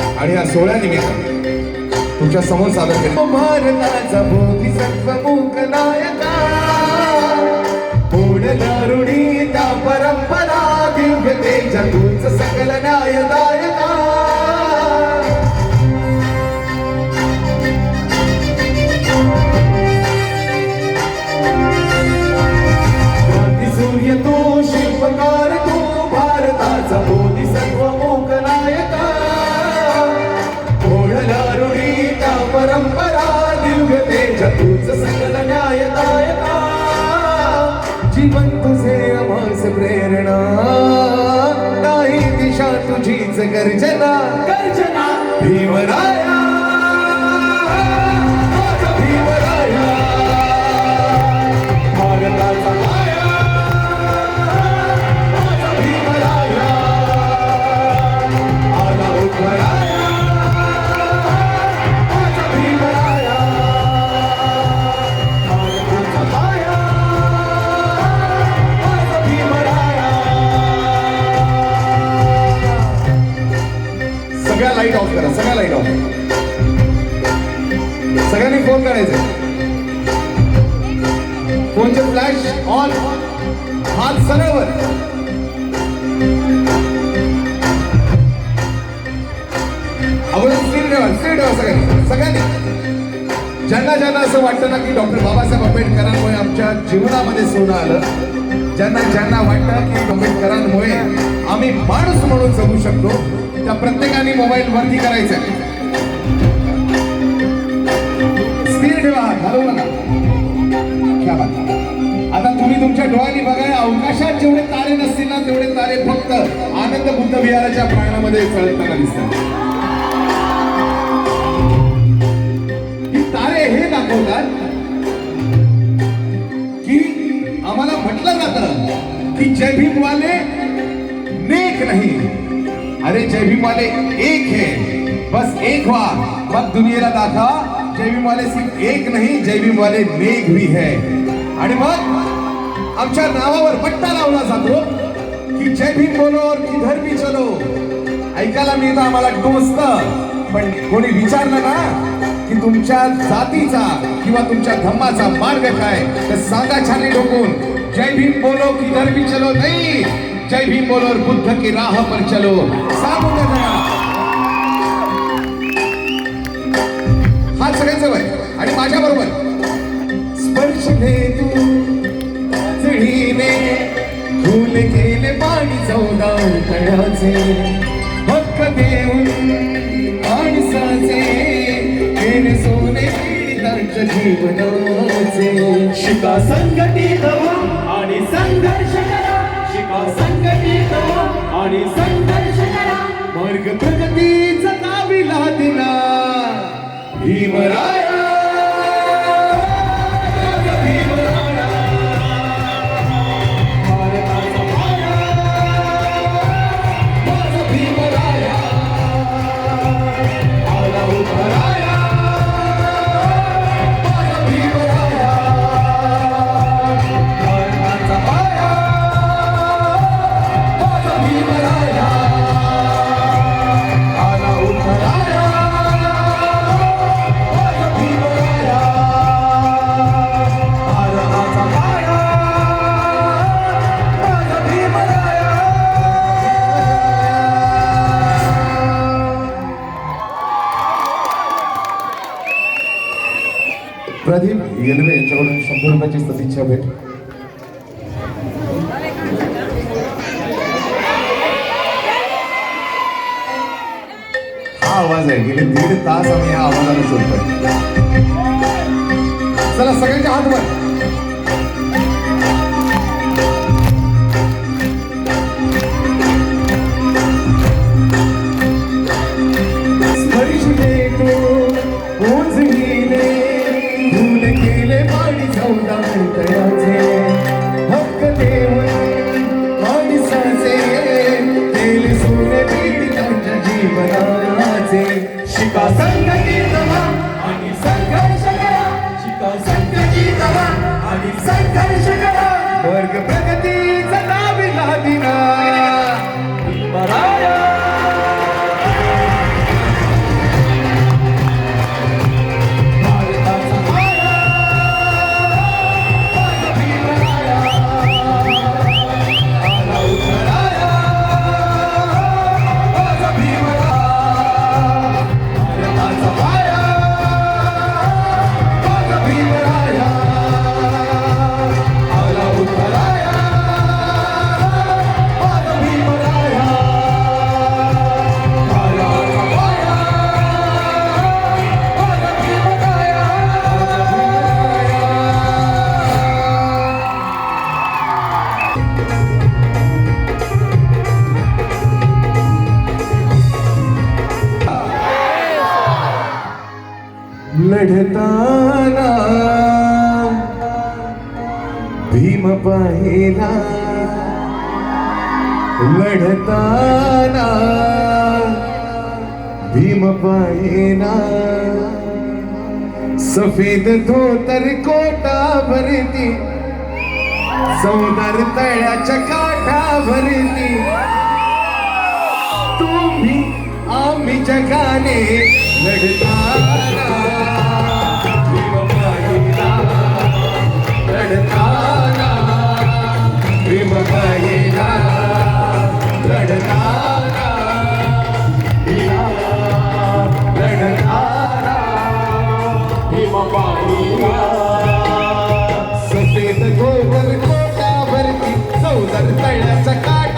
आणि या सोहळ्यानिमित्त तुमच्यासमोर सादर केला. भारताचा बोधिसत्व मूक नायका. पूर्ण दारुणी त्या परंपरा दिव्यतेच्या तूच सकल न्यायदायका तुझीच गर्जना गर्जना भीमराया करा सगळ्या लाइट ऑफ सगळ्यांनी फोन करायचे. फोनचे फ्लॅश ऑन हात सरळवर अगोदर स्थिर ठेवा स्थिर ठेवा सगळ्यांनी. सगळ्यांनी. ज्यांना ज्यांना असं वाटतं ना की डॉक्टर बाबासाहेब आंबेडकरांमुळे आमच्या जीवनामध्ये सोनं आलं ज्यांना ज्यांना वाटतं की आंबेडकरांमुळे आम्ही माणूस म्हणून जगू शकतो त्या प्रत्येकाने मोबाईल वरती करायचा स्थिर ठेवा हात, नका. आता तुम्ही तुमच्या डोळ्यांनी बघा अवकाशात जेवढे तारे नसतील ना तेवढे तारे फक्त आनंद बुद्ध विहाराच्या प्राणामध्ये चळताना दिसतात. अरे जय भीम वाले एक है। बस एक हुआ। मत दुनियेला दाखवा जय भीम वाले सिर्फ एक नहीं जय भीम वाले नेक भी है आणि मग आमच्या नावावर पट्टा लावला जातो की जय भीम बोलो और किधर भी चलो। ऐकायला मिळतं आम्हाला टोचत पण कोणी विचारलं ना की तुमच्या जातीचा किंवा तुमच्या धम्माचा मार्ग काय? तर सांगा छाने ठोकून जय भीम बोलो किधर भी चलो नाही। जय भीम बोलो और बुद्ध की राह पर चलो। सांगून द्या जरा. वय. आणि माझ्या बरोबर स्पर्श घे तू चढीने फुल केले पाणी चौदा तळाचे हक्क देऊन माणसाचे केले सोने पीडितांच्या जीवनाचे। शिका संघटित व्हा आणि संघर्ष संघटित आणि संघर्ष करा मार्ग प्रगतीचा काविला दिला. भीमराया प्रदीप येलवे यांच्याकडून शंभर रुपयाची सदिच्छा भेट. हा आवाज आहे गेले दीड तास आम्ही या आवाजाला शोधतोय चला सगळ्यांच्या हात वर. लढताना भीम पाहिला. लढताना भीम पाहिला. सफेद धोतर कोटा भरती सौदर तळ्याच्या काठा भरती जगाने लढता भीम पाहिला लढताना. सफेद गोवर कोटावरती चौदर तळ्याचा काट